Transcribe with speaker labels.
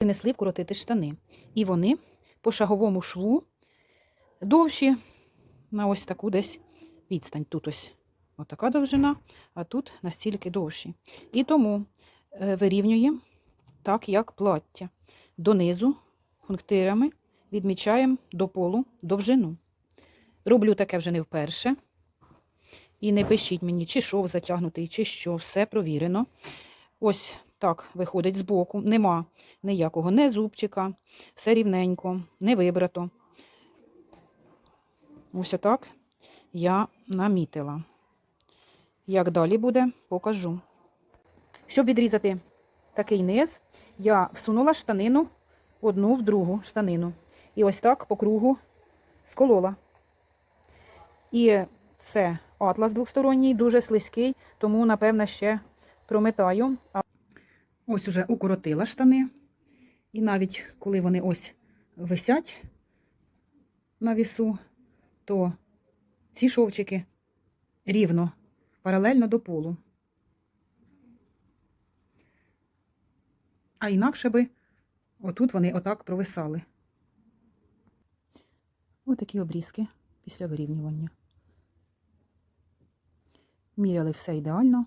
Speaker 1: принесли вкоротити штани. І вони по шаговому шву довші на ось таку десь відстань. Тут ось отака довжина, а тут настільки довші. І тому е, вирівнюємо так, як плаття. Донизу пунктирами відмічаємо до полу довжину. Роблю таке вже не вперше. І не пишіть мені, чи шов затягнутий, чи що, все провірено. Ось так виходить збоку. Нема ніякого не зубчика, все рівненько, не вибрато. Ось отак я намітила. Як далі буде, покажу. Щоб відрізати такий низ, я всунула штанину одну в другу штанину. І ось так по кругу сколола. І це атлас двосторонній, дуже слизький, тому, напевно, ще прометаю. Ось уже укоротила штани. І навіть коли вони ось висять на вісу, то ці шовчики рівно, паралельно до полу. А інакше би отут вони отак провисали. Отакі обрізки після вирівнювання. Міряли все ідеально.